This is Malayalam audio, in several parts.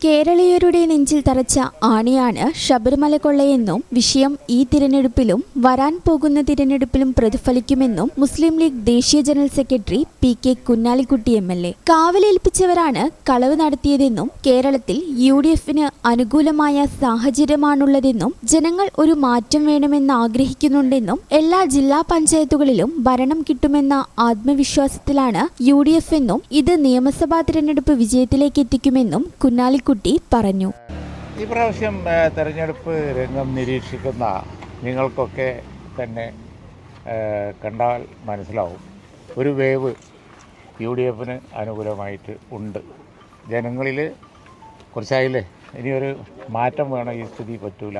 കേരളീയരുടെ നെഞ്ചിൽ തറച്ച ആണിയാണ് ശബരിമല കൊള്ളയെന്നും വിഷയം ഈ തിരഞ്ഞെടുപ്പിലും വരാൻ പോകുന്ന തിരഞ്ഞെടുപ്പിലും പ്രതിഫലിക്കുമെന്നും മുസ്ലിം ലീഗ് ദേശീയ general secretary P K Kunhalikutty M L A. കാവലേൽപ്പിച്ചവരാണ് കളവ് നടത്തിയതെന്നും കേരളത്തിൽ യു ഡി എഫിന് അനുകൂലമായ സാഹചര്യമാണുള്ളതെന്നും ജനങ്ങൾ ഒരു മാറ്റം വേണമെന്ന് ആഗ്രഹിക്കുന്നുണ്ടെന്നും എല്ലാ ജില്ലാ പഞ്ചായത്തുകളിലും ഭരണം കിട്ടുമെന്ന ആത്മവിശ്വാസത്തിലാണ് യു ഡി എഫ് എന്നും ഇത് നിയമസഭാ തിരഞ്ഞെടുപ്പ് വിജയത്തിലേക്ക് എത്തിക്കുമെന്നും കുഞ്ഞാലിക്കുട്ടി പറഞ്ഞു. ഈ പ്രാവശ്യം തെരഞ്ഞെടുപ്പ് രംഗം നിരീക്ഷിക്കുന്ന നിങ്ങൾക്കൊക്കെ തന്നെ കണ്ടാൽ മനസ്സിലാവും. ഒരു വേവ് യു ഡി എഫിന് അനുകൂലമായിട്ട് ഉണ്ട്. ജനങ്ങളിൽ കുറച്ചായില്ലേ? ഇനിയൊരു മാറ്റം വേണം ഈ സ്ഥിതി പറ്റൂല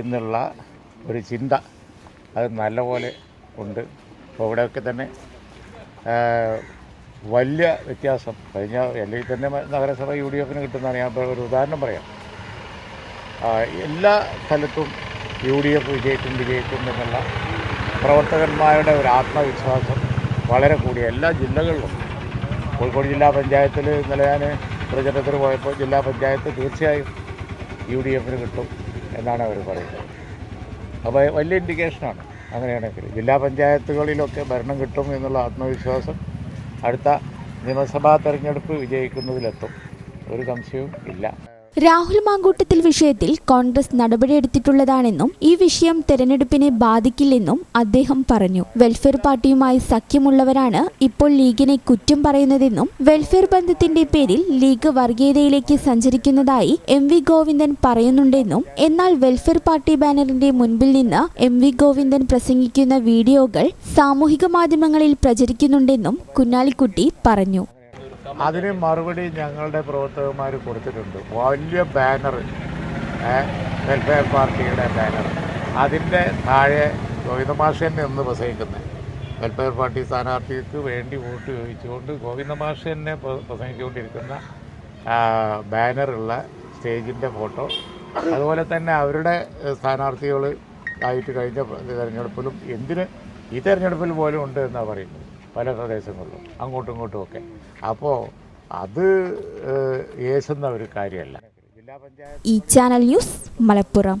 എന്നുള്ള ഒരു ചിന്ത അത് നല്ലപോലെ ഉണ്ട്. അപ്പോൾ ഇവിടെയൊക്കെ തന്നെ വലിയ വ്യത്യാസം. കഴിഞ്ഞ അല്ലെങ്കിൽ തന്നെ നഗരസഭ യു ഡി എഫിന് കിട്ടുന്നതാണ്. ഞാൻ ഒരു ഉദാഹരണം പറയാം. എല്ലാ സ്ഥലത്തും യു ഡി എഫ് വിജയിക്കും വിജയിക്കും എന്നുള്ള പ്രവർത്തകന്മാരുടെ ഒരു ആത്മവിശ്വാസം വളരെ കൂടിയ എല്ലാ ജില്ലകളിലും. കോഴിക്കോട് ജില്ലാ പഞ്ചായത്തിൽ ഇന്നലെ ഞാൻ പ്രചരണത്തിന് പോയപ്പോൾ ജില്ലാ പഞ്ചായത്ത് തീർച്ചയായും യു ഡി എഫിന് കിട്ടും എന്നാണ് അവർ പറയുന്നത്. അപ്പോൾ വലിയ ഇൻഡിക്കേഷനാണ് അങ്ങനെയാണെങ്കിൽ. ജില്ലാ പഞ്ചായത്തുകളിലൊക്കെ ഭരണം കിട്ടും എന്നുള്ള ആത്മവിശ്വാസം അടുത്ത നിയമസഭാ തെരഞ്ഞെടുപ്പ് വിജയിക്കുന്നതിലെത്തും. ഒരു സംശയവും ഇല്ല. രാഹുൽ മാങ്കൂട്ടത്തിൽ വിഷയത്തിൽ കോൺഗ്രസ് നടപടിയെടുത്തിട്ടുള്ളതാണെന്നും ഈ വിഷയം തെരഞ്ഞെടുപ്പിനെ ബാധിക്കില്ലെന്നും അദ്ദേഹം പറഞ്ഞു. വെൽഫെയർ പാർട്ടിയുമായി സഖ്യമുള്ളവരാണ് ഇപ്പോൾ ലീഗിനെ കുറ്റം പറയുന്നതെന്നും വെൽഫെയർ ബന്ധത്തിന്റെ പേരിൽ ലീഗ് വർഗീയതയിലേക്ക് സഞ്ചരിക്കുന്നതായി എം വി ഗോവിന്ദൻ പറയുന്നുണ്ടെന്നും എന്നാൽ വെൽഫെയർ പാർട്ടി ബാനറിന്റെ മുൻപിൽ നിന്ന് എം വി ഗോവിന്ദൻ പ്രസംഗിക്കുന്ന വീഡിയോകൾ സാമൂഹിക മാധ്യമങ്ങളിൽ പ്രചരിക്കുന്നുണ്ടെന്നും കുഞ്ഞാലിക്കുട്ടി പറഞ്ഞു. അതിന് മറുപടി ഞങ്ങളുടെ പ്രവർത്തകന്മാർ കൊടുത്തിട്ടുണ്ട്. വലിയ ബാനർ വെൽഫെയർ പാർട്ടിയുടെ ബാനർ. അതിന്റെ താഴെ ഗോവിന്ദമാഷൻ എന്ന് പ്രസംഗിക്കുന്നത്. വെൽഫെയർ പാർട്ടി സ്ഥാനാർത്ഥിക്ക് വേണ്ടി വോട്ട് ചോദിച്ചുകൊണ്ട് ഗോവിന്ദമാഷനെ പ്രസംഗിച്ചുകൊണ്ടിരിക്കുന്ന ബാനറുള്ള സ്റ്റേജിന്റെ ഫോട്ടോ. അതുപോലെ തന്നെ അവരുടെ സ്ഥാനാർത്ഥികൾ ആയിട്ട് കഴിഞ്ഞ തെരഞ്ഞെടുപ്പിലും എന്തിന് ഈ തെരഞ്ഞെടുപ്പിൽ പോലും ഉണ്ട് എന്നാണ് പറയുന്നത്. പല പ്രദേശങ്ങളിലും അങ്ങോട്ടും ഇങ്ങോട്ടും ഒക്കെ. അപ്പോൾ അത് ഏശുന്ന ഒരു കാര്യമല്ല. ഈ channel news Malappuram.